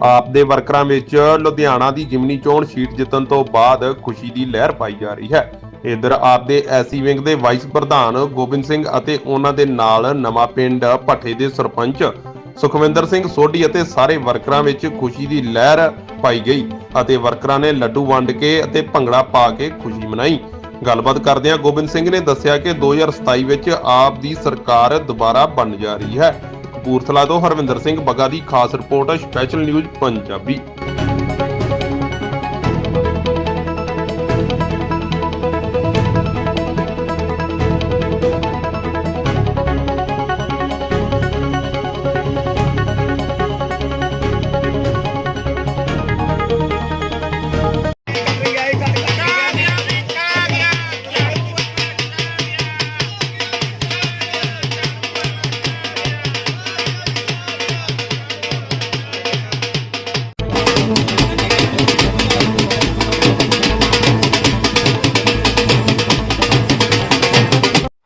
ਆਪ ਦੇ ਵਰਕਰਾਂ ਵਿੱਚ ਲੁਧਿਆਣਾ ਦੀ ਜਿਮਨੀ ਚੋਣ ਸੀਟ ਜਿੱਤਣ ਤੋਂ ਬਾਅਦ ਖੁਸ਼ੀ ਦੀ ਲਹਿਰ ਪਾਈ ਜਾ ਰਹੀ ਹੈ। ਇਧਰ ਆਪ ਦੇ ਐਸੀ ਵਿੰਗ ਦੇ ਵਾਈਸ ਪ੍ਰਧਾਨ ਗੋਬਿੰਦ ਸਿੰਘ ਅਤੇ ਉਹਨਾਂ ਦੇ ਨਾਲ ਨਵਾਂ ਪਿੰਡ ਭੱਠੇ ਦੇ ਸਰਪੰਚ ਸੁਖਵਿੰਦਰ ਸਿੰਘ ਸੋਢੀ ਅਤੇ ਸਾਰੇ ਵਰਕਰਾਂ ਵਿੱਚ ਖੁਸ਼ੀ ਦੀ ਲਹਿਰ ਪਾਈ ਗਈ ਅਤੇ ਵਰਕਰਾਂ ਨੇ ਲੱਡੂ ਵੰਡ ਕੇ ਅਤੇ ਭੰਗੜਾ ਪਾ ਕੇ ਖੁਸ਼ੀ ਮਨਾਈ। ਗੱਲਬਾਤ ਕਰਦਿਆਂ ਗੋਬਿੰਦ ਸਿੰਘ ਨੇ ਦੱਸਿਆ ਕਿ 2027 ਵਿੱਚ ਆਪ ਦੀ ਸਰਕਾਰ ਦੁਬਾਰਾ ਬਣ ਜਾ ਰਹੀ ਹੈ। ਕਪੂਰਥਲਾ ਤੋਂ ਹਰਵਿੰਦਰ ਸਿੰਘ ਬੱਗਾ ਦੀ ਖਾਸ ਰਿਪੋਰਟ, ਸਪੈਸ਼ਲ ਨਿਊਜ਼ ਪੰਜਾਬੀ।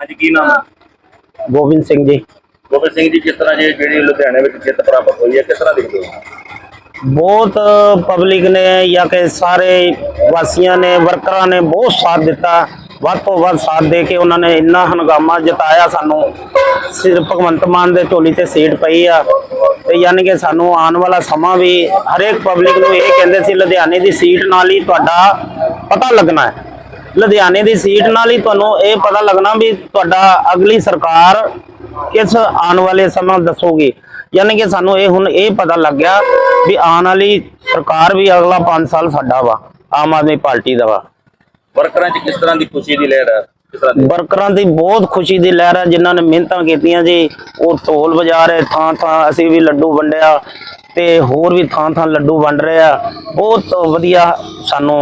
ਹਾਂਜੀ ਕੀ ਨਾਮ ਹੈ? ਗੋਬਿੰਦ ਸਿੰਘ ਜੀ। ਗੋਬਿੰਦ ਸਿੰਘ ਜੀ ਕਿਸ ਤਰ੍ਹਾਂ ਜੇ ਜਿਹੜੀ ਲੁਧਿਆਣੇ ਵਿੱਚ ਜਿੱਤ ਪ੍ਰਾਪਤ ਹੋਈ ਹੈ ਕਿਸ ਤਰ੍ਹਾਂ ਦੇਖਦੇ ਹੋ? ਬਹੁਤ ਪਬਲਿਕ ਨੇ ਜਾਂ ਕਿ ਸਾਰੇ ਵਾਸੀਆਂ ਨੇ ਵਰਕਰਾਂ ਨੇ ਬਹੁਤ ਸਾਥ ਦਿੱਤਾ। ਵੱਧ ਤੋਂ ਵੱਧ ਸਾਥ ਦੇ ਕੇ ਉਹਨਾਂ ਨੇ ਇੰਨਾ ਹੰਗਾਮਾ ਜਤਾਇਆ ਸਾਨੂੰ। ਸਿਰ ਭਗਵੰਤ ਮਾਨ ਦੇ ਝੋਲੀ ਤੇ ਸੀਟ ਪਈ ਆ। ਤੇ ਯਾਨੀ ਕਿ ਸਾਨੂੰ ਆਉਣ ਵਾਲਾ ਸਮਾਂ ਵੀ ਹਰੇਕ ਪਬਲਿਕ ਨੂੰ ਇਹ ਕਹਿੰਦੇ ਸੀ ਲੁਧਿਆਣੇ ਦੀ ਸੀਟ ਨਾਲ ਹੀ ਤੁਹਾਡਾ ਪਤਾ ਲੱਗਣਾ ਹੈ। ਲੁਧਿਆਣੇ ਦੀ ਸੀਟ ਨਾਲ ਹੀ ਤੁਹਾਨੂੰ ਇਹ ਪਤਾ ਲੱਗਣਾ ਵੀ ਤੁਹਾਡਾ ਅਗਲੀ ਸਰਕਾਰ ਕਿਸ ਆਉਣ ਵਾਲੇ ਸਮਾਂ ਦੱਸੋਗੀ। ਯਾਨੀ ਕਿ ਸਾਨੂੰ ਇਹ ਹੁਣ ਇਹ ਪਤਾ ਲੱਗ ਗਿਆ ਵੀ ਆਉਣ ਵਾਲੀ ਸਰਕਾਰ ਵੀ ਅਗਲਾ 5 ਸਾਲ ਸਾਡਾ ਵਾ ਆਮ ਆਦਮੀ ਪਾਰਟੀ ਦਾ ਵਾ। ਵਰਕਰਾਂ 'ਚ ਕਿਸ ਤਰ੍ਹਾਂ ਦੀ ਖੁਸ਼ੀ ਦੀ ਲਹਿਰ ਹੈ ਵਰਕਰਾਂ ਦੀ ਬਹੁਤ ਖੁਸ਼ੀ ਦੀ ਲਹਿਰ ਹੈ ਜਿਨ੍ਹਾਂ ਨੇ ਮਿਹਨਤਾਂ ਕੀਤੀਆਂ ਜੀ। ਉਹ ਢੋਲ ਵਜਾ ਰਹੇ ਥਾਂ ਥਾਂ ਅਸੀਂ ਵੀ ਲੱਡੂ ਵੰਡਿਆ ਤੇ ਹੋਰ ਵੀ ਥਾਂ ਥਾਂ ਲੱਡੂ ਵੰਡ ਰਹੇ ਆ। ਬਹੁਤ ਵਧੀਆ ਸਾਨੂੰ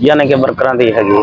ਯਾਨੀ ਕਿ ਵਰਕਰਾਂ ਦੀ ਹੈਗੀ।